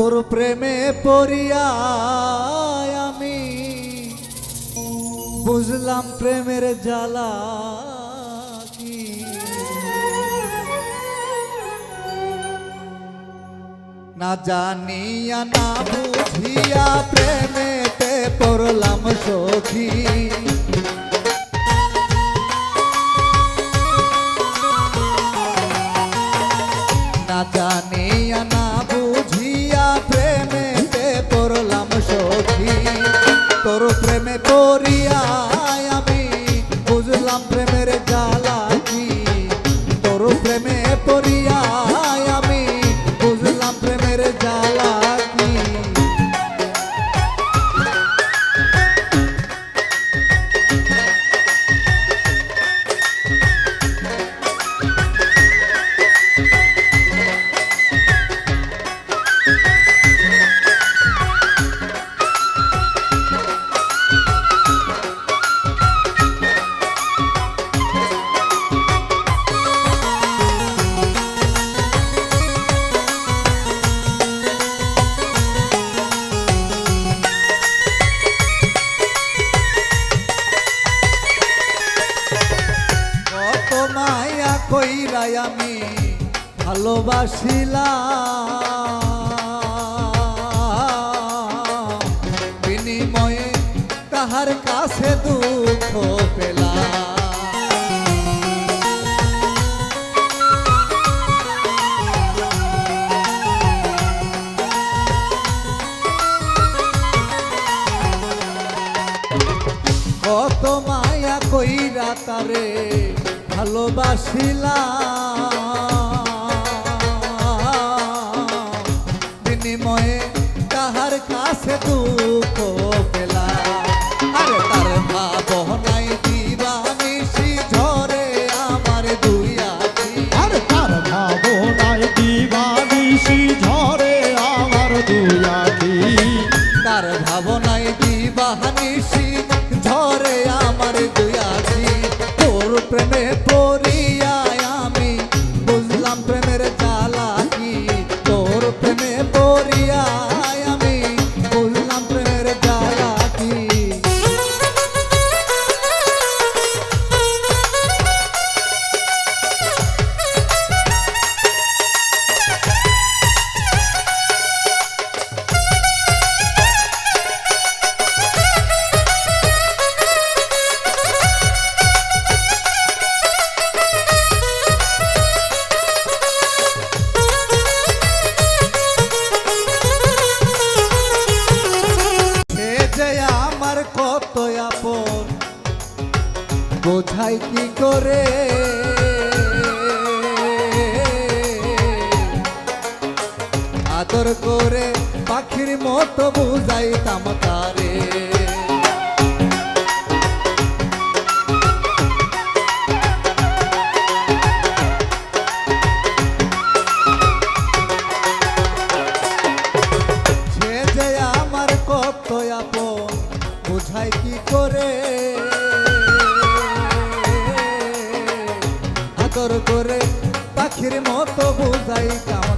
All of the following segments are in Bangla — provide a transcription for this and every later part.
তোর প্রেমে পড়িয়া আমি বুঝলাম প্রেমের জ্বালা না জানিয়া না বুঝিয়া প্রেমেতে পড়লাম সখী। ভালোবাসিলা বিনিময়ে তাহার কাছে দুঃখ পেলা কত মায়া কইরা তারে ভালোবাসিলা আছে দুঃখ। হয় কি করে? আদর করে পাখির মতো বুঝাইতাম তারে। করে পাখির মতো বোঝাই কাম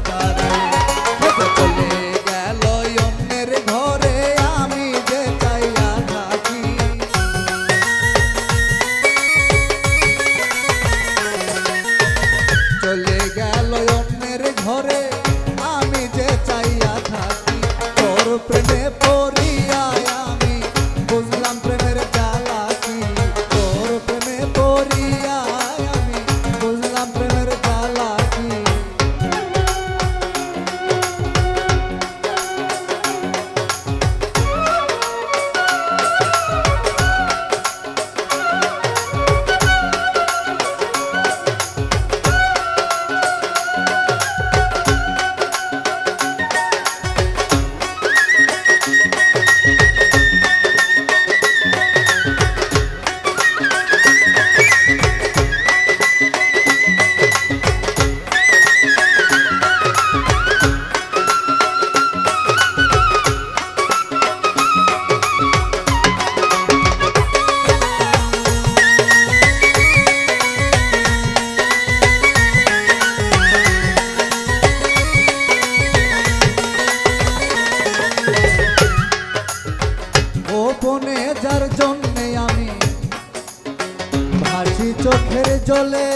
চোখের জলে।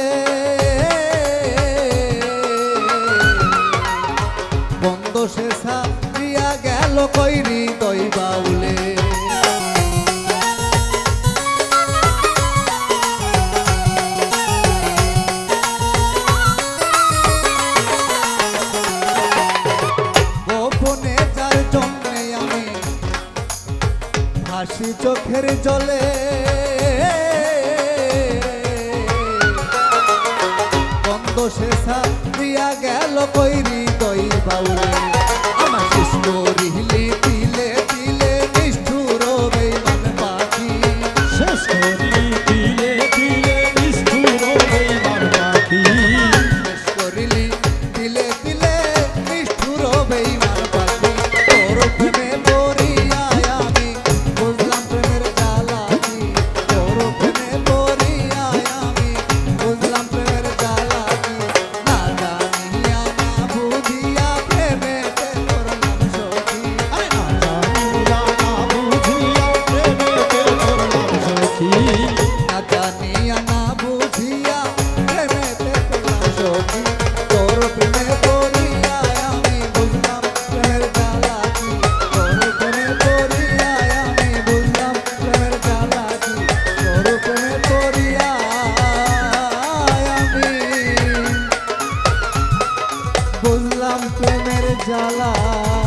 বন্ধ শেষা দিয়া গেল কইরি তৈ বাউলে। চোখের জলে। শেষা দিয়া গেল কৈরি দই বাউরে। জ্বালা।